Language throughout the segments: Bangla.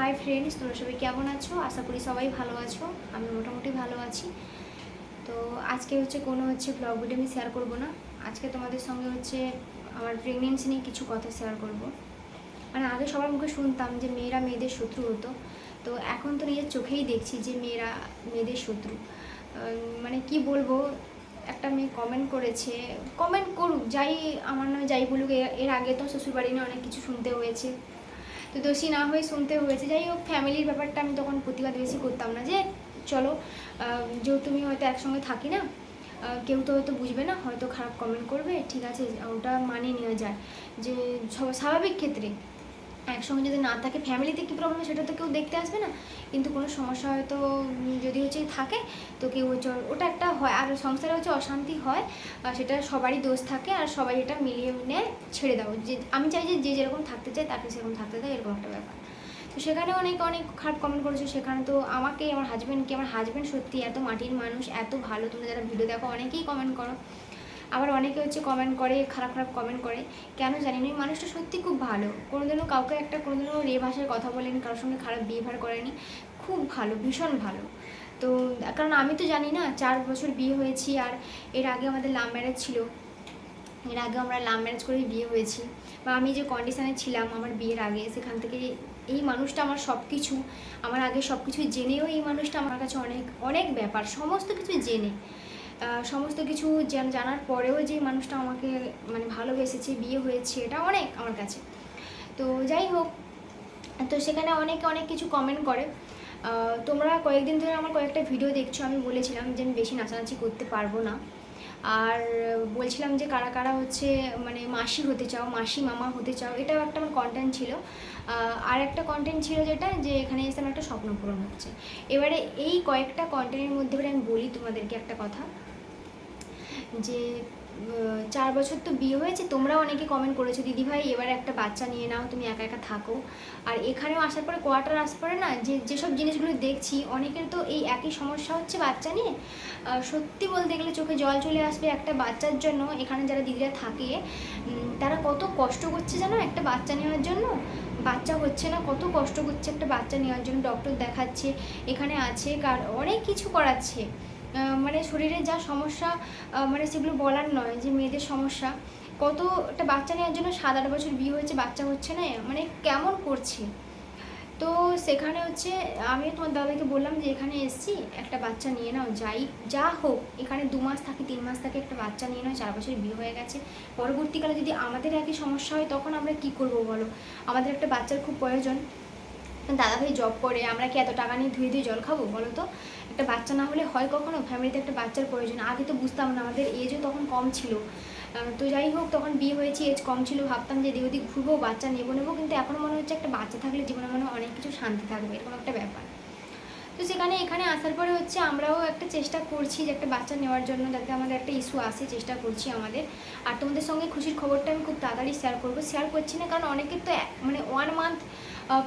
হাই ফ্রেন্ডস তোমরা সবাই কেমন আছো? আশা করি সবাই ভালো আছো। আমি মোটামুটি ভালো আছি। তো আজকে হচ্ছে কোনো হচ্ছে ব্লগ ভিডিও আমি শেয়ার করব না। আজকে তোমাদের সঙ্গে হচ্ছে আমার প্রেগনেন্সি নিয়ে কিছু কথা শেয়ার করব। মানে আগে সবার মুখে শুনতাম যে মেয়েরা মেয়েদের শত্রু হতো। তো এখন তো নিজের চোখেই দেখছি যে মেয়েরা মেয়েদের শত্রু। মানে কি বলব? একটা মেয়ে কমেন্ট করেছে। কমেন্ট করুক, যাই আমার নামে যাই বলুক এর আগে তো শ্বশুরবাড়ি নিয়ে অনেক কিছু শুনতে হয়েছে। তো দোষী না হয়ে শুনতে হয়েছে। যাই হোক, ফ্যামিলির ব্যাপারটা আমি তখন প্রতিবাদ বেশি করতাম না যে, চলো যেহেতু তুমি হয়তো একসঙ্গে থাকি না কেউ তো হয়তো বুঝবে না, হয়তো খারাপ কমেন্ট করবে, ঠিক আছে, ওটা মানিয়ে নেওয়া যায়। যে সব- স্বাভাবিক ক্ষেত্রে। একসঙ্গে যদি না থাকে ফ্যামিলিতে কী প্রবলেম সেটা তো কেউ দেখতে আসবে না। কিন্তু কোনো সমস্যা হয়তো যদি হচ্ছে থাকে, তো কেউ হচ্ছে ওটা একটা হয়। আর সংসারে হচ্ছে অশান্তি হয় সেটা সবারই দোষ থাকে, আর সবাই এটা মিলিয়ে নিয়ে, ছেড়ে দাও যে আমি চাই যে যে যেরকম থাকতে চায়, তাকে সেরকম থাকতে দেয়, এরকম একটা ব্যাপার। তো সেখানে অনেক অনেক খারাপ কমেন্ট করেছে। সেখানে তো আমাকে, আমার হাজব্যান্ডকে আমার হাজব্যান্ড সত্যি এত মাটির মানুষ, এত ভালো। তোমরা যারা ভিডিও দেখো, অনেকেই কমেন্ট করো। আবার অনেকে হচ্ছে কমেন্ট করে, খারাপ খারাপ কমেন্ট করে। কেন জানি না মানুষটা সত্যি খুব ভালো। কোনোদিনও কাউকে একটা, কোনোদিনও রে ভাষায় কথা বলেনি, কারোর সঙ্গে খারাপ বিহেভিয়ার করেনি। খুব ভালো, ভীষণ ভালো। তো, কারণ আমি তো জানি না, চার বছর বিয়ে হয়েছি আর এর আগে আমাদের লাভ ম্যারেজ ছিল। এর আগে আমরা লাভ ম্যারেজ করে বিয়ে হয়েছি। বা আমি যে কন্ডিশানে ছিলাম আমার বিয়ের আগে, সেখান থেকে এই মানুষটা আমার সব কিছু আমার আগে সব কিছু জেনেও এই মানুষটা আমার কাছে অনেক অনেক ব্যাপার, সমস্ত কিছু জেনে। সমস্ত কিছু জান- জানার পরেও যে মানুষটা আমাকে মানে ভালোবেসেছে, বিয়ে হয়েছে, এটা অনেক আমার কাছে। তো যাই হোক, তো সেখানে অনেকে অনেক কিছু কমেন্ট করে। তোমরা কয়েকদিন ধরে আমার কয়েকটা ভিডিও দেখছ, আমি বলেছিলাম যে আমি বেশি নাচানাচি করতে পারব না। আর বলছিলাম যে কারা কারা হচ্ছে মানে মাসি হতে চাও, মাসি মামা হতে চাও, এটাও একটা আমার কন্টেন্ট ছিল। আর একটা কন্টেন্ট ছিল যেটা, যে এখানে এসে আমার একটা স্বপ্ন পূরণ হচ্ছে। এবারে এই কয়েকটা কন্টেন্টের মধ্যে আমি বলি তোমাদেরকে একটা কথা। যে চার বছর তো বিয়ে হয়েছে তোমরা অনেকে কমেন্ট করেছ, দিদি ভাই, এবার একটা বাচ্চা নিয়ে নাও, তুমি একা একা থাকো। আর এখানেও আসার পরে কোয়ার্টার আসার পরে না, যে, যেসব জিনিসগুলো দেখছি, অনেকের তো এই একই সমস্যা হচ্ছে বাচ্চা নিয়ে। সত্যি বলতে গেলে চোখে জল চলে আসবে একটা বাচ্চার জন্য, এখানে যারা দিদিরা থাকে তারা কত কষ্ট করছে জানো একটা বাচ্চা নেওয়ার জন্য? বাচ্চা হচ্ছে না, কত কষ্ট করছে একটা বাচ্চা নেওয়ার জন্য ডক্টর দেখাচ্ছে, এখানে আছে, কার, অনেক কিছু করাচ্ছে। মানে শরীরে যা সমস্যা মানে সেগুলো বলার নয় যে মেয়েদের সমস্যা। কত একটা বাচ্চা নেওয়ার জন্য সাত আট বছর বিয়ে হয়েছে, বাচ্চা হচ্ছে না মানে কেমন করছে? তো সেখানে হচ্ছে, আমি তোমার দাদাকে বললাম যে এখানে এসছি, একটা বাচ্চা নিয়ে নাও, যাই, যা হোক, এখানে দু মাস থাকি, তিন মাস থাকি, একটা বাচ্চা নিয়ে নাও, চার বছর বিয়ে হয়ে গেছে। পরবর্তীকালে যদি আমাদের একই সমস্যা হয়, তখন আমরা কি করব বলো? আমাদের একটা বাচ্চার খুব প্রয়োজন। দাদাভাই জব করে, আমরা কি এত টাকা নিয়ে ধুয়ে ধুয়ে জল খাব বলো তো? একটা বাচ্চা না হলে হয় কখনো? ফ্যামিলিতে একটা বাচ্চার প্রয়োজন। আগে তো বুঝতাম না, আমাদের এজও তখন কম ছিল। তো যাই হোক, তখন বিয়ে হয়েছে এজ কম ছিল, ভাবতাম যে এদিক ওদিক ঘুরবো, বাচ্চা নেব নেব, কিন্তু এখন মনে হচ্ছে একটা বাচ্চা থাকলে জীবনে মনে অনেক কিছু শান্তি থাকবে, এরকম একটা ব্যাপার। তো সেখানে, এখানে আসার পরে হচ্ছে আমরাও একটা চেষ্টা করছি যে একটা বাচ্চা নেওয়ার জন্য, যাতে আমাদের একটা ইস্যু আসে, চেষ্টা করছি আমাদের। আর তোমাদের সঙ্গে খুশির খবরটা আমি খুব তাড়াতাড়ি শেয়ার করব। শেয়ার করছি না, কারণ অনেকের তো মানে ওয়ান মান্থ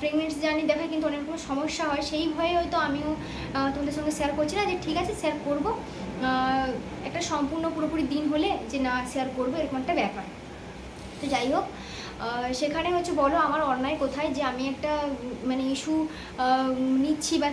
প্রেগনেন্সি জার্নি দেখায় কিন্তু অনেক রকম সমস্যা হয়। সেই ভয়ে হয়তো আমিও তোমাদের সঙ্গে শেয়ার করছি না যে ঠিক আছে শেয়ার করব। একটা সম্পূর্ণ পুরোপুরি দিন হলে যে না শেয়ার করব, এরকম একটা ব্যাপার। তো যাই হোক সেখানে হচ্ছে বলো আমার অন্যায় কোথায় যে আমি একটা মানে ইস্যু নিচ্ছি বা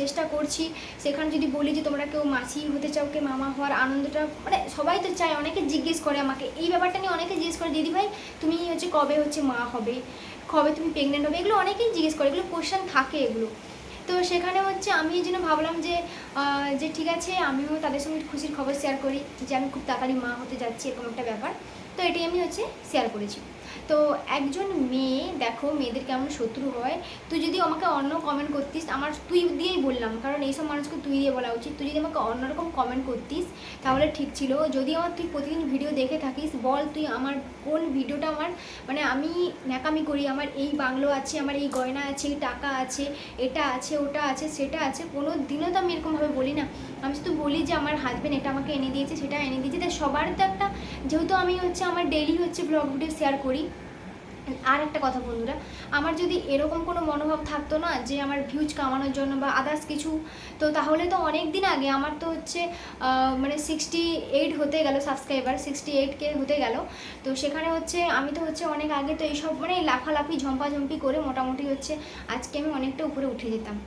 চেষ্টা করছি। সেখানে যদি বলি যে তোমরা কেউ মাসি হতে চাও, কে মামা হওয়ার আনন্দটা মানে সবাই তো চায়, অনেকে জিজ্ঞেস করে আমাকে। এই ব্যাপারটা নিয়ে অনেকে জিজ্ঞেস করে, দিদি ভাই, তুমি হচ্ছে কবে হচ্ছে মা হবে? কবে তুমি প্রেগনেন্ট হবে? এগুলো অনেকেই জিজ্ঞেস করে, এগুলো কোশ্চেন থাকে এগুলো। তো সেখানে হচ্ছে আমি এই জন্য ভাবলাম যে যে ঠিক আছে, আমিও তাদের সঙ্গে খুশির খবর শেয়ার করি যে আমি খুব তাড়াতাড়ি মা হতে যাচ্ছি, এরকম একটা ব্যাপার। তো এটাই আমি হচ্ছে শেয়ার করেছি। তো একজন মেয়ে, দেখো মেয়েদের কেমন শত্রু হয়। তুই যদি আমাকে অন্য কমেন্ট করতিস, আমার তুই দিয়েই বললাম, কারণ এইসব মানুষকে তুই দিয়ে বলা উচিত। তুই যদি আমাকে অন্যরকম কমেন্ট করতিস, তাহলে ঠিক ছিল। যদি আমার তুই প্রতিদিন ভিডিও দেখে থাকিস, বল তুই আমার কোন ভিডিওটা আমার মানে আমি ন্যাকামি করি, আমার এই বাংলো আছে, আমার এই গয়না আছে, এই টাকা আছে, এটা আছে, ওটা আছে, সেটা আছে, কোনো দিনও তো আমি এরকমভাবে বলি না। আমি শুধু বলি যে আমার হাজব্যান্ড এটা আমাকে এনে দিয়েছে, সেটা এনে দিয়েছে। তাই সবার তো একটা, যেহেতু আমি হচ্ছে আমার ডেলি হচ্ছে ব্লগ ভিডিও শেয়ার করি আর একটা কথা বন্ধুরা, আমার যদি এরকম কোনো মনোভাব থাকতো না যে আমার ভিউজ কামানোর জন্য বা আদার্স কিছু, তো তাহলে তো অনেক দিন আগে আমার তো হচ্ছে মানে সিক্সটি এইট হতে গেল সাবস্ক্রাইবার সিক্সটি এইট কে হতে গেল। তো সেখানে হচ্ছে আমি তো হচ্ছে অনেক আগে তো এইসব মানে লাফালাফি, ঝম্পাঝম্পি করে মোটামুটি হচ্ছে আজকে আমি অনেকটা উপরে উঠে যেতাম।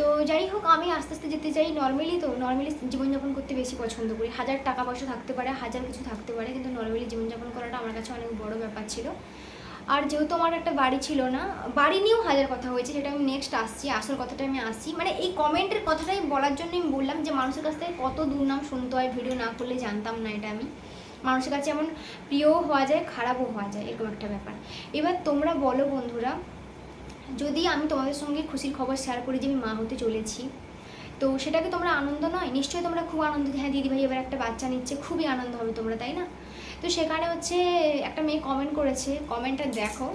তো যাই হোক, আমি আস্তে আস্তে যেতে চাই। নর্মালি তো নর্মালি জীবনযাপন করতে বেশি পছন্দ করি। হাজার টাকা পয়সা থাকতে পারে, হাজার কিছু থাকতে পারে, কিন্তু নর্মালি জীবনযাপন করাটা আমার কাছে অনেক বড় ব্যাপার ছিল। আর যেহেতু আমার একটা বাড়ি ছিল না, বাড়ি নিয়েও হাজার কথা হয়েছে, সেটা আমি নেক্সট আসছি, আসল কথাটা আমি আসছি। মানে এই কমেন্টের কথাটাই বলার জন্য আমি বললাম যে মানুষের কাছ থেকে কত দুর্নাম শুনতে হয় ভিডিও না করলে জানতাম না এটা আমি। মানুষের কাছে এমন প্রিয়ও হওয়া যায়, খারাপও হওয়া যায়, এরকম একটা ব্যাপার। এবার তোমরা বলো বন্ধুরা, যদি আমি তোমাদের সঙ্গে খুশির খবর শেয়ার করি যে আমি মা হতে চলেছি, তো সেটাকে তোমরা আনন্দ নয়? নিশ্চয়ই তোমরা খুব আনন্দ হ্যাঁ দিদি ভাই এবার একটা বাচ্চা নিচ্ছে, খুবই আনন্দ হবে তোমরা, তাই না? তো সেখানে হচ্ছে একটা মেয়ে কমেন্ট করেছে কমেন্টটা দেখো।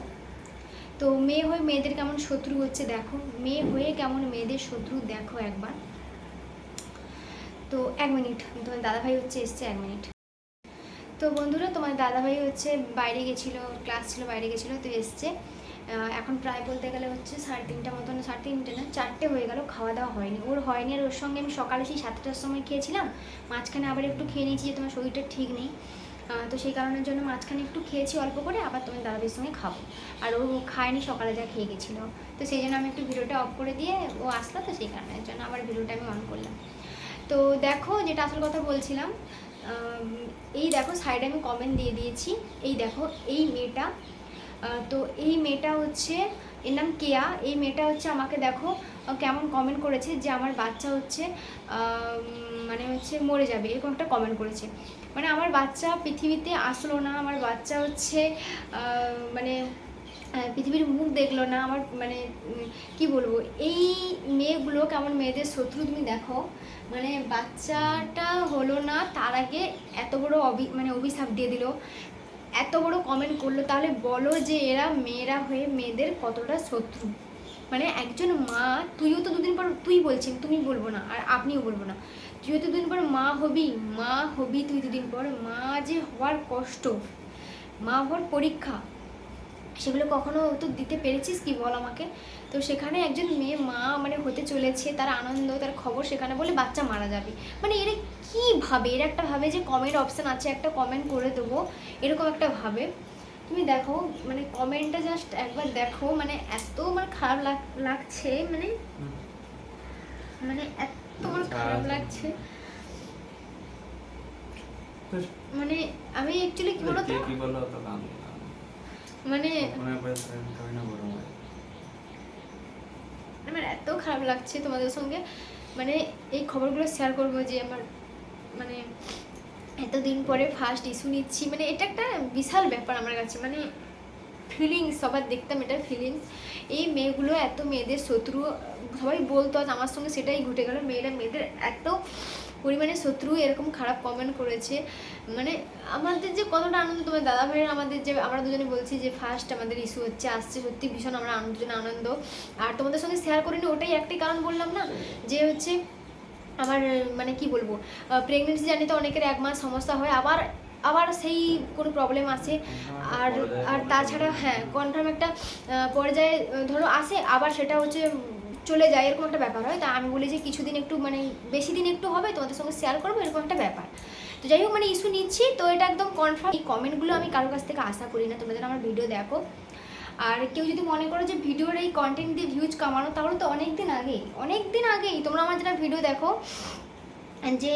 তো মেয়ে হয়ে মেয়েদের কেমন শত্রু হচ্ছে দেখো। মেয়ে হয়ে কেমন মেয়েদের শত্রু দেখো একবার। তো এক মিনিট তোমার দাদাভাই হচ্ছে এসছে এক মিনিট তো বন্ধুরা, তোমার দাদাভাই হচ্ছে বাইরে গেছিল ক্লাস ছিল, বাইরে গেছিল, তো এসছে। এখন প্রায় বলতে গেলে হচ্ছে সাড়ে তিনটা মতন, সাড়ে তিনটে না, চারটে হয়ে গেল, খাওয়া দাওয়া হয়নি। ওর হয়নি আর ওর সঙ্গে আমি সকালে সেই সাতটার সময় খেয়েছিলাম। মাঝখানে আবার একটু খেয়ে নিয়েছি যে তোমার শরীরটা ঠিক নেই। তো সেই কারণের জন্য মাঝখানে একটু খেয়েছি অল্প করে, আবার তোমার দাদাদের সঙ্গে খাব। আর ও খায়নি, সকালে যা খেয়ে গেছিল। তো সেই জন্য আমি একটু ভিডিওটা অফ করে দিয়ে ও আসলো, তো সেই কারণের জন্য আবার ভিডিওটা আমি অন করলাম। তো দেখো, যেটা আসল কথা বলছিলাম এই দেখো সাইডে আমি কমেন্ট দিয়ে দিয়েছি। এই দেখো, এই মেয়েটা তো এই মেয়েটা হচ্ছে, এর নাম কেয়া। এই মেয়েটা হচ্ছে আমাকে দেখো কেমন কমেন্ট করেছে যে আমার বাচ্চা হচ্ছে মানে হচ্ছে মরে যাবে, এরকম একটা কমেন্ট করেছে। মানে আমার বাচ্চা পৃথিবীতে আসলো না, আমার বাচ্চা হচ্ছে মানে পৃথিবীর মুখ দেখল না, আমার মানে কি বলব, এই মেয়েগুলো কেমন মেয়েদের শত্রু তুমি দেখো মানে বাচ্চাটা হলো না, তার আগে এত বড় অভি মানে অভিশাপ দিয়ে দিল, এত বড় কমেন্ট করল, তাহলে বলো যে এরা মেয়েরা হয়ে মেয়েদের কতটা শত্রু? মানে একজন মা, তুইও তো দুদিন পর, তুই বলছেন তুমি বলব না, আর আপনিও বলব না। তুইও তো দুদিন পর মা হবি মা হবি তুই দুদিন পর। মা যে হওয়ার কষ্ট, মা হওয়ার পরীক্ষা, সেগুলো কখনো তো দিতে পেরেছিস কি বল আমাকে? তো সেখানে একজন মেয়ে মা মানে হতে চলেছে, তার আনন্দ, তার খবর সেখানে বলে বাচ্চা মারা যাবে। মানে এরা কি ভাবে? এরা একটা ভাবে যে কমেন্ট অপশান আছে, একটা কমেন্ট করে দেবো, এরকম একটা ভাবে। তুমি দেখো মানে কমেন্টটা জাস্ট একবার দেখো মানে এত মানে খারাপ লাগছে মানে মানে এত আমার খারাপ লাগছে। মানে আমি অ্যাকচুয়ালি কি বলতো? কি বলো তো কাম মানে আমার এত খারাপ লাগছে তোমাদের সঙ্গে। মানে এই খবরগুলো শেয়ার করব যে আমার মানে এতদিন পরে ফার্স্ট ইস্যু নিচ্ছি। মানে এটা একটা বিশাল ব্যাপার আমার কাছে। মানে ফিলিংস সবার দেখতাম এটা ফিলিংস এই মেয়েগুলো এত মেয়েদের শত্রু, সবাই বলতো আজ আমার সঙ্গে সেটাই ঘটে গেল। মেয়েরা মেয়েদের এত পরিমাণে শত্রু, এরকম খারাপ কমেন্ট করেছে। মানে আমাদের যে কতটা আনন্দ, তোমার দাদা ভাইয়ের আমাদের যে, আমরা দুজনে বলছি যে ফার্স্ট আমাদের ইস্যু হচ্ছে, আসছে। সত্যি ভীষণ আমরা দুজনে আনন্দ। আর তোমাদের সঙ্গে শেয়ার করিনি, ওটাই একটাই কারণ বললাম না? যে হচ্ছে আমার মানে কি বলব প্রেগনেন্সি জার্নিতে অনেকের এক মাস সমস্যা হয় আবার আবার সেই কোনো প্রবলেম আসে। আর আর তাছাড়া হ্যাঁ কনফার্ম একটা পর্যায়ে ধরো আসে আবার সেটা হচ্ছে চলে যায় এরকম একটা ব্যাপার হয়। তা আমি বলি যে কিছুদিন একটু মানে বেশি দিন একটু হবে তোমাদের সঙ্গে শেয়ার করব এরকম একটা ব্যাপার। তো যাই হোক মানে ইস্যু নিচ্ছি তো এটা একদম কনফার্ম এই কমেন্টগুলো আমি কারোর কাছ থেকে আশা করি না তোমরা যেন আমার ভিডিও দেখো। আর কেউ যদি মনে করো যে ভিডিওর এই কন্টেন্ট দিয়ে ভিউজ কামানো, তাহলে তো অনেক দিন আগেই অনেক দিন আগেই তোমরা আমার যেটা ভিডিও দেখো, যে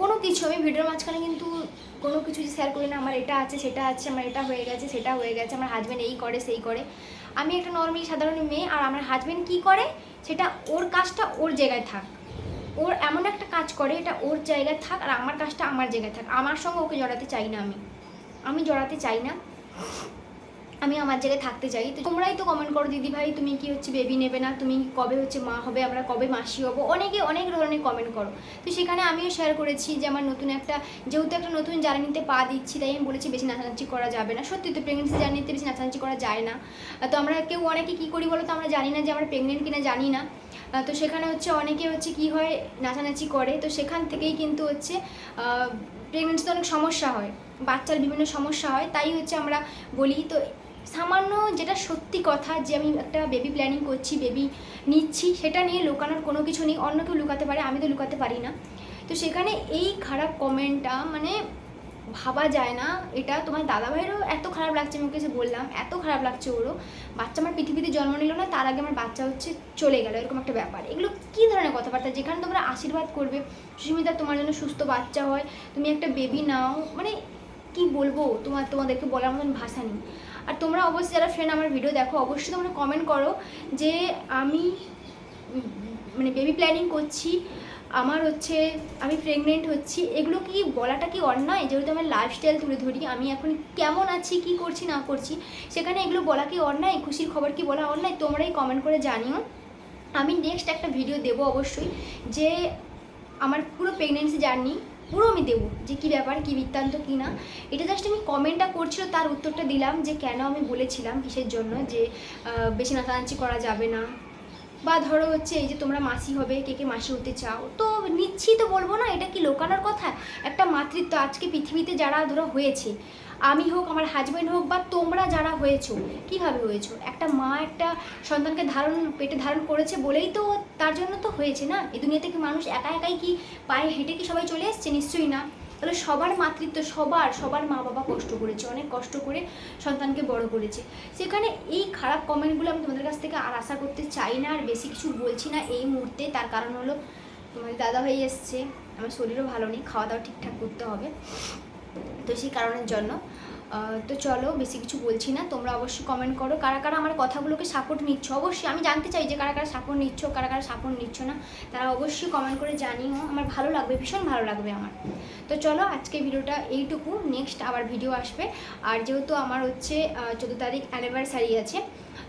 কোনো কিছু, আমি ভিডিওর মাঝখানে কিন্তু কোনো কিছু যে শেয়ার করি না, আমার এটা আছে, সেটা আছে, আমার এটা হয়ে গেছে, সেটা হয়ে গেছে, আমার হাজব্যান্ড এই করে, সেই করে। আমি একটা নর্মালি সাধারণ মেয়ে, আর আমার হাজব্যান্ড কী করে? সেটা ওর কাজটা ওর জায়গায় থাক। ওর এমন একটা কাজ করে, এটা ওর জায়গায় থাক, আর আমার কাজটা আমার জায়গায় থাক। আমার সঙ্গে ওকে জড়াতে চাই না আমি। আমি জড়াতে চাই না। আমি আমার জায়গায় থাকতে চাই। তো তোমরাই তো কমেন্ট করো, দিদি ভাই, তুমি কি হচ্ছে বেবি নেবে না? তুমি কবে হচ্ছে মা হবে? আমরা কবে মাসি হব? অনেকে অনেক ধরনের কমেন্ট করো। তো সেখানে আমিও শেয়ার করেছি যে আমার নতুন একটা, যেহেতু একটা নতুন জার্নিতে পা দিচ্ছি, তাই আমি বলেছি বেশি নাচানাচি করা যাবে না। সত্যি তো প্রেগনেন্সি জার্নিতে বেশি নাচানাচি করা যায় না। তো আমরা কেউ অনেকে কী করি বলো তো? আমরা জানি না যে আমরা প্রেগনেন্ট কিনা জানি না। তো সেখানে হচ্ছে অনেকে হচ্ছে কি হয়, নাচানাচি করে। তো সেখান থেকেই কিন্তু হচ্ছে প্রেগনেন্সিতে অনেক সমস্যা হয়। বাচ্চার বিভিন্ন সমস্যা হয়। তাই হচ্ছে আমরা বলি, তো সামান্য যেটা সত্যি কথা যে আমি একটা বেবি প্ল্যানিং করছি বেবি নিচ্ছি, সেটা নিয়ে লুকানোর কোনো কিছু নেই। অন্য কেউ লুকাতে পারে, আমি তো লুকাতে পারি না। তো সেখানে এই খারাপ কমেন্টটা মানে ভাবা যায় না। এটা তোমার দাদাভাইয়েরও এত খারাপ লাগছে, আমি ওকে বললাম, এত খারাপ লাগছে ওরও। বাচ্চা আমার পৃথিবীতে জন্ম নিল না, তার আগে আমার বাচ্চা হচ্ছে চলে গেল, এরকম একটা ব্যাপার। এগুলো কী ধরনের কথাবার্তা? যেখানে তোমরা আশীর্বাদ করবে, সুস্মিতা তোমার জন্য সুস্থ বাচ্চা হয়, তুমি একটা বেবি নাও। মানে কি বলব তোমার তোমাদেরকে বলার মতন ভাষা নেই। আর তোমরা অবশ্যই যারা ফ্রেন্ড আমার ভিডিও দেখো, অবশ্যই তোমরা কমেন্ট করো যে আমি মানে বেবি প্ল্যানিং করছি, আমার হচ্ছে, আমি প্রেগনেন্ট হচ্ছি, এগুলো কি বলাটা কি অন্যায়? যেহেতু আমার লাইফস্টাইল তুলে ধরি, আমি এখন কেমন আছি, কি করছি, না করছি, সেখানে এগুলো বলা কি অন্যায়? খুশির খবর কি বলা অন্যায়? তোমরাই কমেন্ট করে জানিও। আমি নেক্সট একটা ভিডিও দেবো অবশ্যই, যে আমার পুরো প্রেগনেন্সি জার্নি পুরো আমি দেবো যে কী ব্যাপার, কী বৃত্তান্ত, কি না। এটা জাস্ট আমি কমেন্টটা করছিল, তার উত্তরটা দিলাম যে কেন আমি বলেছিলাম কিসের জন্য, যে বেশি নাচানাচি করা যাবে না। বা ধরো হচ্ছে এই যে তোমরা মাসি হবে, কে কে মাসি হতে চাও, তো নিচ্ছি তো বলব না এটা কি লোকানোর কথা? একটা মাতৃত্ব আজকে পৃথিবীতে যারা ধরো হয়েছে, আমি হোক, আমার হাজব্যান্ড হোক বা তোমরা যারা হয়েছো, কীভাবে হয়েছো? একটা মা একটা সন্তানকে ধারণ, পেটে ধারণ করেছে বলেই তো তার জন্য তো হয়েছে না? এই দুনিয়াতে কি মানুষ একা একাই কি পায়ে হেঁটে কি সবাই চলে এসছে? নিশ্চয়ই না। তাহলে সবার মাতৃত্ব, সবার সবার মা বাবা কষ্ট করেছে, অনেক কষ্ট করে সন্তানকে বড় করেছে। সেখানে এই খারাপ কমেন্টগুলো আমি তোমাদের কাছ থেকে আর আশা করতে চাই না, আর বেশি কিছু বলছি না এই মুহূর্তে। তার কারণ হলো দাদা হয়ে এসছে, আমার শরীরও ভালো নেই, খাওয়া দাওয়া ঠিকঠাক করতে হবে। তো সেই কারণের জন্য তো চলো, বেশি কিছু বলছি না। তোমরা অবশ্যই কমেন্ট করো। কারা কারা আমার কথাগুলোকে সাপোর্ট নিচ্ছ? অবশ্যই, আমি জানতে চাই যে কারা কারা সাপোর্ট নিচ্ছ, কারা কারা সাপোর্ট নিচ্ছ না, তারা অবশ্যই কমেন্ট করে জানিও। আমার ভালো লাগবে, ভীষণ ভালো লাগবে আমার। তো চলো, আজকে ভিডিওটা এইটুকু। নেক্সট আবার ভিডিও আসবে। আর যেহেতু আমার হচ্ছে চোদ্দ তারিখ অ্যানিভার্সারি আছে,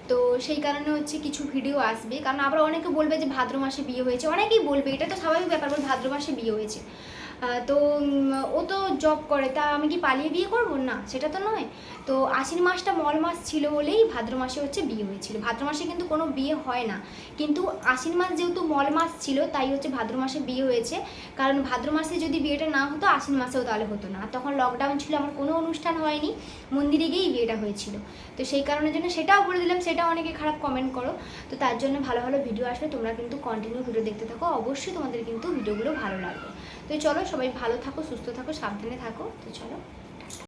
তো সেই কারণে হচ্ছে কিছু ভিডিও আসবে। কারণ আবার অনেকে বলবে যে ভাদ্র মাসে বিয়ে হয়েছে। অনেকেই বলবে, এটা তো স্বাভাবিক ব্যাপার, বল ভাদ্র মাসে বিয়ে হয়েছে। তো ও তো জব করে। তা আমি কি পালিয়ে বিয়ে করব? না, সেটা তো নয়। তো আশ্বিন মাসটা মল মাস ছিল বলেই ভাদ্র মাসে হচ্ছে বিয়ে হয়েছিল। ভাদ্র মাসে কিন্তু কোনো বিয়ে হয় না। কিন্তু আশ্বিন মাস যেহেতু মল মাস ছিল, তাই হচ্ছে ভাদ্র মাসে বিয়ে হয়েছে। কারণ ভাদ্র মাসে যদি বিয়েটা না হতো, আশ্বিন মাসেও তাহলে হতো না। তখন লকডাউন ছিল, আমার কোনো অনুষ্ঠান হয়নি। মন্দিরে গিয়েই বিয়েটা হয়েছিল। তো সেই কারণের জন্য সেটাও বলে দিলাম সেটা অনেকে খারাপ কমেন্ট করো। তো তার জন্য ভালো ভালো ভিডিও আসবে। তোমরা কিন্তু কন্টিনিউ ভিডিও দেখতে থাকো। অবশ্যই তোমাদের কিন্তু ভিডিওগুলো ভালো লাগবে। তো চলো সবাই ভালো থাকো সুস্থ থাকো সাবধানে থাকো। তো চলো।